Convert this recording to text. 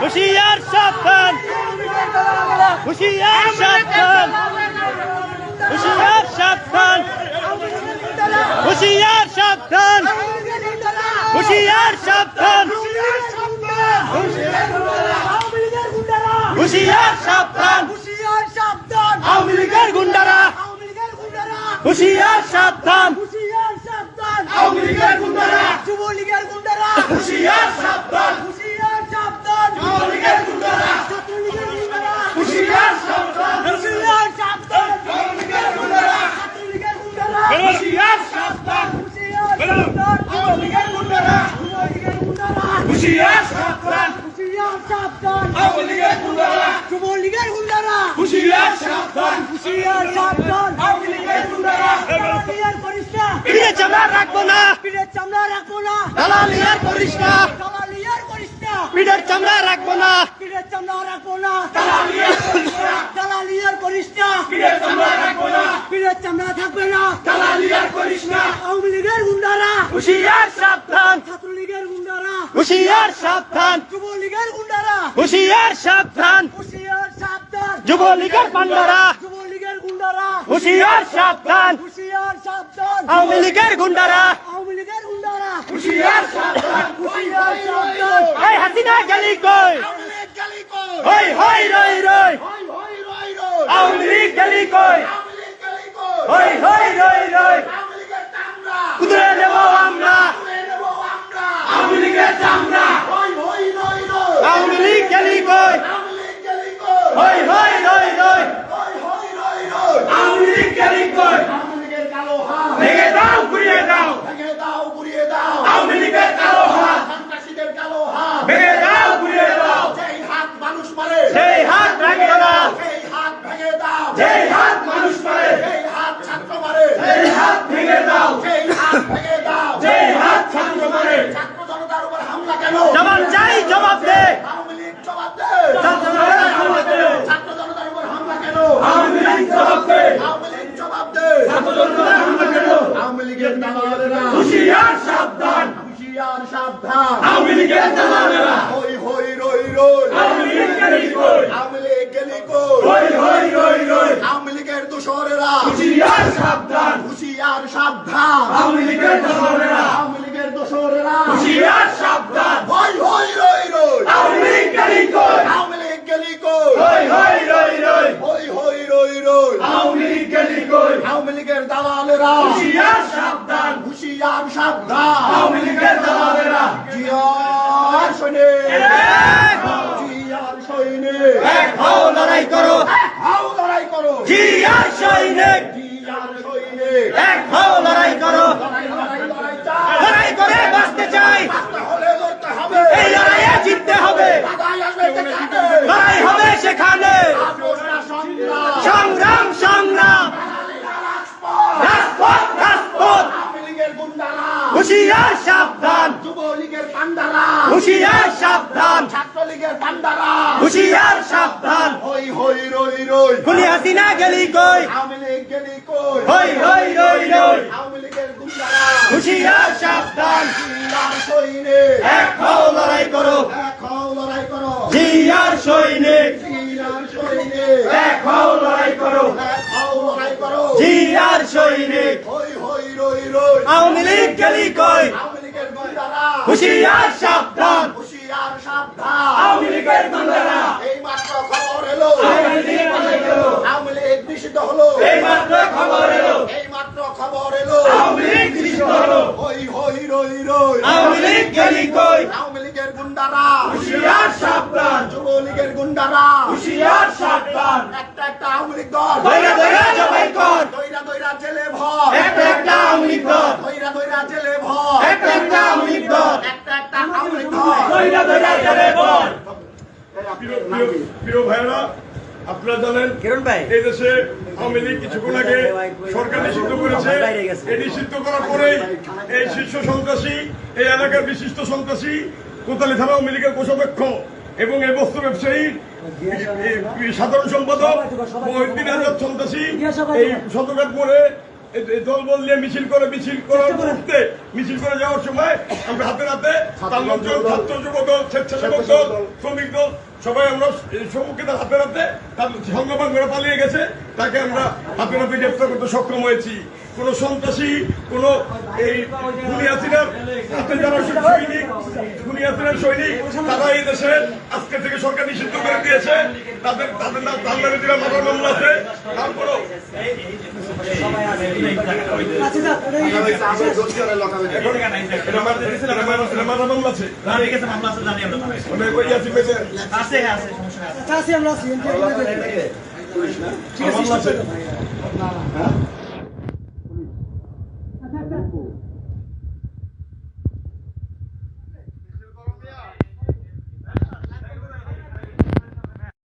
হুশিয়ার সাবধান হুশিয়ার সাবধান হুশিয়ার সাবধান হুশিয়ার সাবধান হুশিয়ার সাবধান হুশিয়ার সাবধান আওয়ামী লীগের গুন্ডারা হুশিয়ার সাবধান আওয়ামী লীগের গুন্ডারা যুবলীগের গুন্ডারা হুশিয়ার সাবধান হুশিয়ার সাবধান আওয়ামী লীগের গুন্ডারা ছাত্রলীগের গুন্ডারা হুশিয়ার সাবধান হুশিয়ার সাবধান আওয়ামী লীগের গুন্ডারা ছাত্রলীগের গুন্ডারা হুশিয়ার সাবধান হুশিয়ার সাবধান আওয়ামী লীগের গুন্ডারা যুবলীগের গুন্ডারা হুশিয়ার সাবধান হুশিয়ার সাবধান আওয়ামী লীগের গুন্ডারা যুবলীগের গুন্ডারা! হুশিয়ার সাবধান। হুশিয়ার সাবধান। আওয়ামী লীগের গুন্ডারা। দালালিয়ার করিস না পিঠে চামড়া রাখব না। পিঠের চামড়া রাখব না। দালালিয়ার করিস না দালালিয়ার করিস না পিঠের চামড়া রাখব না। পিঠের চামড়া রাখব না। দালালিয়ার করিস না দালালিয়ার করিস না চামড়া রাখব না। পিঠের চামড়া থাকবে না। দালালিয়ার করিস না আওয়ামী লীগের গুন্ডারা। হুশিয়ার সাবধান। ছাত্রলীগের গুন্ডারা। হুশিয়ার সাবধান। যুবলীগের গুন্ডারা। হুশিয়ার সাবধান। যুবলীগের পান্ডারা যুবলীগের গুন্ডারা। হুশিয়ার সাবধান। হুশিয়ার সাবধান। আওয়ামী লীগের গুন্ডারা। আওয়ামী লীগের গুন্ডারা। হুশিয়ার সাবধান। হুশিয়ার সাবধান। এই হাসিনা গেলি কই? হই হই রই রই। আওয়ামী লীগ গেলি কই? হই হই রই রই। কুদরে দেব আমরা আওয়ামী লীগের চামড়া আওয়ামী লীগ গেলি কই হই হই রই রই আওয়ামী লীগ গেলি কই ভেঙে দাও ঘুরিয়ে দাও আওয়ামী লীগের কালো হাত ভেঙে দাও ঘুরিয়ে দাও সেই হাত রাখবে না যেই হাত মানুষ মারে সেই হাত ছাত্র মারে যেই হাত ভেঙে দাও যেই হাত ভেঙে দাও যেই হাত ছাত্র মারে। ছাত্র জনতার উপর হামলা কেন? জবাব চাই জবাব দে। আওয়ামী লীগ জবাব দে। ছাত্র জনতার হামলা কেন? ছাত্র জনতার উপর হামলা কেন? আওয়ামী লীগ জবাব দে। আওয়ামী লীগ জবাব দে। ছাত্র জনতার হামলা কেন? আওয়ামী লীগের দালালেরা। হুশিয়ার সাবধান। হুশিয়ার সাবধান। আওয়ামী লীগের দালালেরা। হই হই রই রই। আওয়ামী লীগ কই আওয়ামী গেলি কই হই হই রই আওয়ামী লীগের দোসরেরা। হুশিয়ার সাবধান। হুশিয়ার সাবধান। আওয়ামী লীগের দালালেরা আওয়ামী লীগের দোসরেরা। হুশিয়ার সাবধান। হই হই রই রই। আওয়ামী লীগ গেলি কই আওয়ামী লীগ গেলি কই হই হই রই রই। হই হই রই রই। আওয়ামী লীগ গেলি কই আওয়ামী লীগের দালালেরা। হুশিয়ার সাবধান। হুশিয়ার সাবধান। আওয়ামী লীগের দালালেরা। সৈনিক। এক হও লড়াই করো হাও লড়াই করো জিয়ার সৈনিক জিয়ার সৈনিক এক হও লড়াই করো লড়াই লড়াই লড়াই চাই লড়াই করে বাঁচতে চাই তাহলে লড়তে হবে এই লড়াইয়ে জিততে হবে লড়াই আসবে যেখানে লড়াই হবে সেখানে আপোষরা সংগ্রাম সংগ্রাম সংগ্রাম রাজপথ রাজপথ আওয়ামী লীগের গুন্ডারা হুশিয়ার সাবধান যুবলীগের পান্ডারা হুশিয়ার সাবধান ছাত্রলীগের পান্ডারা হুশিয়ার সাবধান। হই হই রই রই। খুলি হাসিনা গেলি কই? আওয়ামী গেলি কই হই হই রই রই আওয়ামী লীগের গুন্ডারা হুশিয়ার সাবধান জিয়ার সৈনিক এক হও লড়াই করো এক হও লড়াই করো জিয়ার সৈনিক জিয়ার সৈনিক এক হও লড়াই করো এক হও লড়াই করো জিয়ার সৈনিক হই হই রই রই আওয়ামী লীগ গেলি কই আওয়ামী লীগের গুন্ডারা হুশিয়ার সাবধান হুশিয়ার সাবধান আওয়ামী লীগের গুন্ডারা এই মাত্র খবর এলো আওয়ামী লীগ পালাই গেল আওয়ামী লীগ নিষিদ্ধ হলো। এই মাত্র খবর এলো। এই মাত্র খবর এলো। আওয়ামী লীগ নিষিদ্ধ হলো হই হই রই রই। আওয়ামী লীগ গেলি কই? আওয়ামী লীগের গুন্ডারা। হুশিয়ার সাবধান। যুবলীগের গুন্ডারা। হুশিয়ার সাবধান। একটা একটা আওয়ামী লীগ দল। দইরা দইরা জবাই কর। দইরা দইরা জেলে ভর। একটা একটা আওয়ামী লীগ দল। দইরা দইরা জেলে ভর। একটা একটা আওয়ামী লীগ দল। একটা একটা আওয়ামী লীগ দল। দইরা দইরা জেলে প্রিয়- প্রিয় ভাইরা আপনারা জানেন কিরণ ভাই এই দেশে আওয়ামী লীগ কিছুক্ষণ আগে সরকার নিষিদ্ধ করেছে। এই নিষিদ্ধ করার পরেই এই শীর্ষ সন্ত্রাসী এই এলাকার বিশিষ্ট সন্ত্রাসী কোতালি থানা আওয়ামী লীগের কোষাধ্যক্ষ এবং এই বস্ত্র ব্যবসায়ীর সাধারণ সম্পাদক মহিউদ্দিন আজাদ সন্ত্রাসী এই এই- এই দলবল নিয়ে মিছিল করে মিছিল করার মুহূর্তে মিছিল করে যাওয়ার সময় আমরা হাতে হাতে তার লোকজন ছাত্র যুব দল স্বেচ্ছাসেবক দল। শ্রমিক সবাই আমরা সম্মুখে হাতে হাতে তার সংগ্রাম করে পালিয়ে গেছে, তাকে আমরা হাতে হাতে গ্রেপ্তার করতে সক্ষম হয়েছি। কোন সন্ত্রাসী, কোন এই দুনিয়াসিনার হাতে যারা সৈনিক দুনিয়াসিনার সৈনিক তারা এই দেশে আজকে থেকে সরকার নিষিদ্ধ করে দিয়েছে। তাদের তাদের নাম তার নামে যেটা মামলা মামলা আছে। তারপরও আছে।